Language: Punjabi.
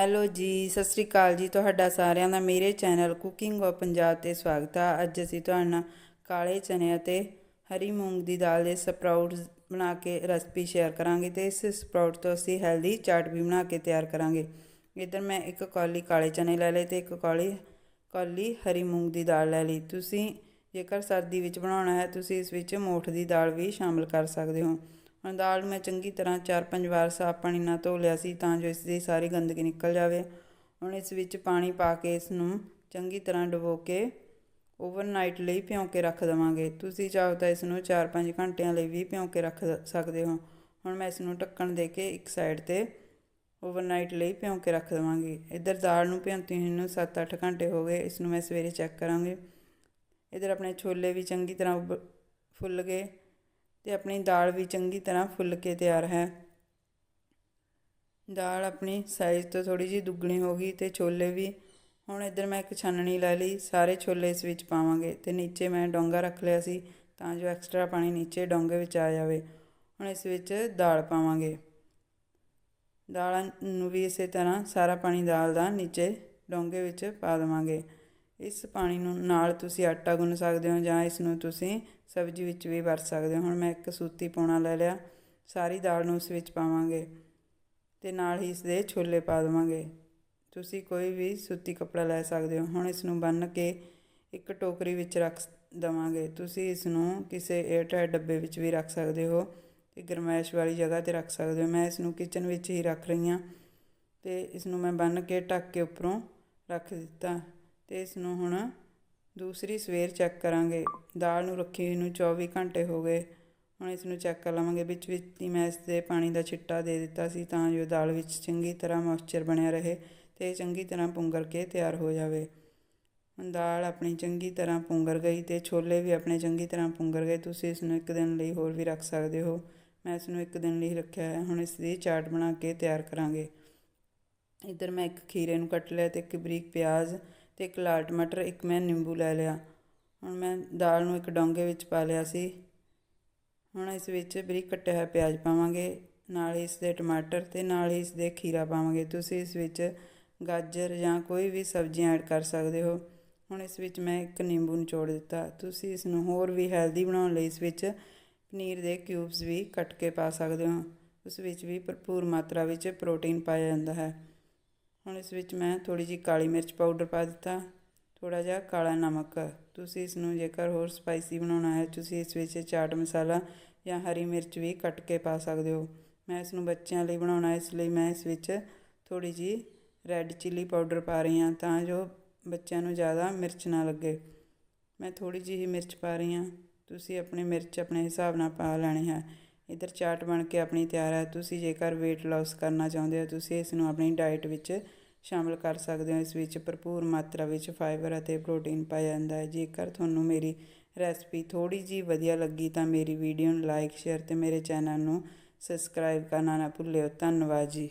ਹੈਲੋ ਜੀ, ਸਤਿ ਸ੍ਰੀ ਅਕਾਲ ਜੀ ਤੁਹਾਡਾ ਸਾਰਿਆਂ ਦਾ, ਮੇਰੇ ਚੈਨਲ ਕੁਕਿੰਗ ਆਫ ਪੰਜਾਬ ਤੇ ਸਵਾਗਤ ਹੈ ਅੱਜ ਅਸੀਂ ਤੁਹਾਡੇ ਕਾਲੇ ਚਨੇ ਅਤੇ ਹਰੀ ਮੂੰਗ ਦੀ ਦਾਲ ਦੇ ਸਪਰਾਊਟਸ ਬਣਾ ਕੇ ਰੈਸਪੀ ਸ਼ੇਅਰ ਕਰਾਂਗੇ ਤੇ ਇਸ ਸਪਰਾਊਟ ਤੋਂ ਅਸੀਂ ਹੈਲਦੀ ਚਾਟ ਵੀ ਬਣਾ ਕੇ ਤਿਆਰ ਕਰਾਂਗੇ। ਇਧਰ ਮੈਂ ਇੱਕ ਕੌਲੀ ਕਾਲੇ ਚਨੇ ਲੈ ਲਏ ਤੇ ਇੱਕ ਕੌਲੀ ਕੌਲੀ ਹਰੀ ਮੂੰਗ ਦੀ ਦਾਲ ਲੈ ਲਈ। ਤੁਸੀਂ ਜੇਕਰ ਸਰਦੀ ਵਿੱਚ ਬਣਾਉਣਾ ਹੈ, ਤੁਸੀਂ ਇਸ ਵਿੱਚ ਮੋਠ ਦੀ ਦਾਲ ਵੀ ਸ਼ਾਮਲ ਕਰ ਸਕਦੇ ਹੋ। ਹੁਣ ਦਾਲ ਨੂੰ ਮੈਂ ਚੰਗੀ ਤਰ੍ਹਾਂ 4-5 ਵਾਰ ਸਾਫ਼ ਪਾਣੀ ਨਾਲ ਧੋ ਲਿਆ ਸੀ ਤਾਂ ਜੋ ਇਸ ਦੀ ਸਾਰੀ ਗੰਦਗੀ ਨਿਕਲ ਜਾਵੇ। ਹੁਣ ਇਸ ਵਿੱਚ ਪਾਣੀ ਪਾ ਕੇ ਇਸ ਨੂੰ ਚੰਗੀ ਤਰ੍ਹਾਂ ਡੁਬੋ ਕੇ ਓਵਰਨਾਈਟ ਲਈ ਭਿਉਂ ਕੇ ਰੱਖ ਦੇਵਾਂਗੇ। ਤੁਸੀਂ ਚਾਹੋ ਤਾਂ ਇਸ ਨੂੰ 4-5 ਘੰਟਿਆਂ ਲਈ ਵੀ ਭਿਉਂ ਕੇ ਰੱਖ ਸਕਦੇ ਹੋ। ਹੁਣ ਮੈਂ ਇਸ ਨੂੰ ਢੱਕਣ ਦੇ ਕੇ ਇੱਕ ਸਾਈਡ ਤੇ ਓਵਰਨਾਈਟ ਲਈ ਭਿਉਂ ਕੇ ਰੱਖ ਦੇਵਾਂਗੀ। ਇੱਧਰ ਦਾਲ ਨੂੰ ਭਿਉਂਤੀ ਹੋਈ ਨੂੰ 7-8 ਘੰਟੇ ਹੋ ਗਏ ਇਸ ਨੂੰ ਮੈਂ ਸਵੇਰੇ ਚੈੱਕ ਕਰਾਂਗੀ। ਇੱਧਰ ਆਪਣੇ ਛੋਲੇ ਵੀ ਚੰਗੀ ਤਰ੍ਹਾਂ ਫੁੱਲ ਗਏ। ਤੇ ਆਪਣੀ ਦਾਲ ਵੀ ਚੰਗੀ ਤਰ੍ਹਾਂ ਫੁੱਲ ਕੇ ਤਿਆਰ ਹੈ। ਦਾਲ ਆਪਣੀ ਸਾਈਜ਼ ਤੋਂ ਥੋੜੀ ਜਿਹੀ ਦੁੱਗਣੀ ਹੋ ਗਈ ਤੇ ਛੋਲੇ ਵੀ, ਹੁਣ ਇੱਧਰ ਮੈਂ ਇੱਕ ਛਾਨਣੀ ਲੈ ਲਈ, ਸਾਰੇ ਛੋਲੇ ਇਸ ਵਿੱਚ ਪਾਵਾਂਗੇ ਤੇ ਨੀਚੇ ਮੈਂ ਡੋਂਗਾ ਰੱਖ ਲਿਆ ਸੀ ਤਾਂ ਜੋ ਐਕਸਟਰਾ ਪਾਣੀ ਨੀਚੇ ਡੋਂਗੇ ਵਿੱਚ ਆ ਜਾਵੇ। ਹੁਣ ਇਸ ਵਿੱਚ ਦਾਲ ਪਾਵਾਂਗੇ। ਦਾਲ ਨੂੰ ਵੀ ਇਸੇ ਤਰ੍ਹਾਂ ਸਾਰਾ ਪਾਣੀ ਦਾਲ ਦਾ ਨੀਚੇ ਡੋਂਗੇ ਵਿੱਚ ਪਾ ਦੇਵਾਂਗੇ। ਇਸ ਪਾਣੀ ਨੂੰ ਨਾਲ ਤੁਸੀਂ ਆਟਾ ਗੁੰਨ ਸਕਦੇ ਹੋ ਜਾਂ ਇਸ ਨੂੰ ਤੁਸੀਂ ਸਬਜ਼ੀ ਵਿੱਚ ਵੀ ਵਰਤ ਸਕਦੇ ਹੋ। ਹੁਣ ਮੈਂ ਇੱਕ ਸੂਤੀ ਪੌਣਾ ਲੈ ਲਿਆ। ਸਾਰੀ ਦਾਲ ਨੂੰ ਉਸ ਵਿੱਚ ਪਾਵਾਂਗੇ ਤੇ ਨਾਲ ਹੀ ਇਸ ਦੇ ਛੋਲੇ ਪਾ ਦੇਵਾਂਗੇ। ਤੁਸੀਂ ਕੋਈ ਵੀ ਸੂਤੀ ਕੱਪੜਾ ਲੈ ਸਕਦੇ ਹੋ। ਹੁਣ ਇਸ ਨੂੰ ਬੰਨ ਕੇ ਇੱਕ ਟੋਕਰੀ ਵਿੱਚ ਰੱਖ ਦਵਾਂਗੇ। ਤੁਸੀਂ ਇਸ ਨੂੰ ਕਿਸੇ 에ਅਰਟਾਈਟ ਡੱਬੇ ਵਿੱਚ ਵੀ ਰੱਖ ਸਕਦੇ ਹੋ ਤੇ ਗਰਮੈਸ਼ ਵਾਲੀ ਜਗ੍ਹਾ ਤੇ ਰੱਖ ਸਕਦੇ ਹੋ। ਮੈਂ ਇਸ ਨੂੰ ਕਿਚਨ ਵਿੱਚ ਹੀ ਰੱਖ ਰਹੀ ਹਾਂ ਤੇ ਇਸ ਨੂੰ ਮੈਂ ਬੰਨ ਕੇ ਢੱਕ ਕੇ ਉੱਪਰੋਂ ਰੱਖ ਦਿੱਤਾ। ਤੇ ਇਸ ਨੂੰ ਹੁਣ ਦੂਸਰੀ ਸਵੇਰ ਚੈੱਕ ਕਰਾਂਗੇ। ਦਾਲ ਨੂੰ ਰੱਖੀ ਨੂੰ 24 ਘੰਟੇ ਹੋ ਗਏ। ਹੁਣ ਇਸ ਨੂੰ ਚੈੱਕ ਕਰ ਲਵਾਂਗੇ। ਵਿੱਚ ਵਿੱਚ ਹੀ ਮੈਂ ਇਸ ਦੇ ਪਾਣੀ ਦਾ ਛਿੱਟਾ ਦੇ ਦਿੱਤਾ ਸੀ ਤਾਂ ਜੋ ਦਾਲ ਵਿੱਚ ਚੰਗੀ ਤਰ੍ਹਾਂ ਮੋਇਸਚਰ ਬਣਿਆ ਰਹੇ ਤੇ ਚੰਗੀ ਤਰ੍ਹਾਂ ਪੁੰਗਰ ਕੇ ਤਿਆਰ ਹੋ ਜਾਵੇ। ਹੁਣ ਦਾਲ ਆਪਣੀ ਚੰਗੀ ਤਰ੍ਹਾਂ ਪੁੰਗਰ ਗਈ ਤੇ ਛੋਲੇ ਵੀ ਆਪਣੇ ਚੰਗੀ ਤਰ੍ਹਾਂ ਪੁੰਗਰ ਗਏ। ਤੁਸੀਂ ਇਸ ਨੂੰ ਇੱਕ ਦਿਨ ਲਈ ਹੋਰ ਵੀ ਰੱਖ ਸਕਦੇ ਹੋ। ਮੈਂ ਇਸ ਨੂੰ ਇੱਕ ਦਿਨ ਲਈ ਰੱਖਿਆ ਹੈ। ਹੁਣ ਇਸ ਦੀ ਚਾਟ ਬਣਾ ਕੇ ਤਿਆਰ ਕਰਾਂਗੇ। ਇੱਧਰ ਮੈਂ ਇੱਕ ਖੀਰੇ ਨੂੰ ਕੱਟ ਲਿਆ ਤੇ ਇੱਕ ਬਰੀਕ ਪਿਆਜ਼ ਅਤੇ ਇੱਕ ਲਾਲ ਟਮਾਟਰ, ਇੱਕ ਮੈਂ ਨਿੰਬੂ ਲੈ ਲਿਆ। ਹੁਣ ਮੈਂ ਦਾਲ ਨੂੰ ਇੱਕ ਡੋਂਗੇ ਵਿੱਚ ਪਾ ਲਿਆ ਸੀ। ਹੁਣ ਇਸ ਵਿੱਚ ਬਰੀਕ ਕੱਟਿਆ ਹੋਇਆ ਪਿਆਜ਼ ਪਾਵਾਂਗੇ, ਨਾਲ ਇਸ ਦੇ ਟਮਾਟਰ ਤੇ ਨਾਲ ਹੀ ਇਸ ਦੇ ਖੀਰਾ ਪਾਵਾਂਗੇ। ਤੁਸੀਂ ਇਸ ਵਿੱਚ ਗਾਜਰ ਜਾਂ ਕੋਈ ਵੀ ਸਬਜ਼ੀਆਂ ਐਡ ਕਰ ਸਕਦੇ ਹੋ। ਹੁਣ ਇਸ ਵਿੱਚ ਮੈਂ ਇੱਕ ਨਿੰਬੂ ਨਿਚੋੜ ਦਿੱਤਾ। ਤੁਸੀਂ ਇਸ ਨੂੰ ਹੋਰ ਵੀ ਹੈਲਦੀ ਬਣਾਉਣ ਲਈ ਇਸ ਵਿੱਚ ਪਨੀਰ ਦੇ ਕਿਊਬਸ ਵੀ ਕੱਟ ਕੇ ਪਾ ਸਕਦੇ ਹੋ। ਉਸ ਵਿੱਚ ਵੀ ਭਰਪੂਰ ਮਾਤਰਾ ਵਿੱਚ ਪ੍ਰੋਟੀਨ ਪਾਇਆ ਜਾਂਦਾ ਹੈ। ਹੁਣ ਇਸ ਵਿੱਚ ਮੈਂ ਥੋੜੀ ਜੀ ਕਾਲੀ ਮਿਰਚ ਪਾਊਡਰ ਪਾ ਦਿੱਤਾ ਥੋੜਾ ਜਿਹਾ ਕਾਲਾ ਨਮਕ। ਤੁਸੀਂ ਇਸ ਨੂੰ ਜੇਕਰ ਹੋਰ ਸਪਾਈਸੀ ਬਣਾਉਣਾ ਹੈ, ਤੁਸੀਂ ਇਸ ਵਿੱਚ ਚਾਟ ਮਸਾਲਾ ਜਾਂ ਹਰੀ ਮਿਰਚ ਵੀ ਕੱਟ ਕੇ ਪਾ ਸਕਦੇ ਹੋ। ਮੈਂ ਇਸ ਨੂੰ ਬੱਚਿਆਂ ਲਈ ਬਣਾਉਣਾ ਇਸ ਲਈ ਮੈਂ ਇਸ ਵਿੱਚ ਥੋੜੀ ਜੀ ਰੈੱਡ ਚਿੱਲੀ ਪਾਊਡਰ ਪਾ ਰਹੀ ਹਾਂ ਤਾਂ ਜੋ ਬੱਚਿਆਂ ਨੂੰ ਜ਼ਿਆਦਾ ਮਿਰਚ ਨਾ ਲੱਗੇ। ਮੈਂ ਥੋੜੀ ਜਿਹੀ ਮਿਰਚ ਪਾ ਰਹੀ ਹਾਂ, ਤੁਸੀਂ ਆਪਣੀ ਮਿਰਚ ਆਪਣੇ ਹਿਸਾਬ ਨਾਲ ਪਾ ਲੈਣੀ ਹੈ। ਇਧਰ ਚਾਟ ਬਣ ਕੇ ਆਪਣੀ ਤਿਆਰ ਹੈ। ਤੁਸੀਂ ਜੇਕਰ weight loss ਕਰਨਾ ਚਾਹੁੰਦੇ ਹੋ, ਤੁਸੀਂ ਇਸ ਨੂੰ ਆਪਣੀ ਡਾਈਟ ਵਿੱਚ ਸ਼ਾਮਲ ਕਰ ਸਕਦੇ ਹੋ। ਇਸ ਵਿੱਚ ਭਰਪੂਰ ਮਾਤਰਾ ਵਿੱਚ ਫਾਈਬਰ ਅਤੇ ਪ੍ਰੋਟੀਨ ਪਾਇਆ ਜਾਂਦਾ ਹੈ। ਜੇਕਰ ਤੁਹਾਨੂੰ ਮੇਰੀ ਰੈਸਪੀ ਥੋੜੀ ਜੀ ਵਧੀਆ ਲੱਗੀ, ਤਾਂ ਮੇਰੀ ਵੀਡੀਓ ਨੂੰ ਲਾਈਕ ਸ਼ੇਅਰ ਤੇ ਮੇਰੇ ਚੈਨਲ ਨੂੰ ਸਬਸਕ੍ਰਾਈਬ ਕਰਨਾ ਨਾ ਭੁੱਲਿਓ। ਧੰਨਵਾਦ ਜੀ।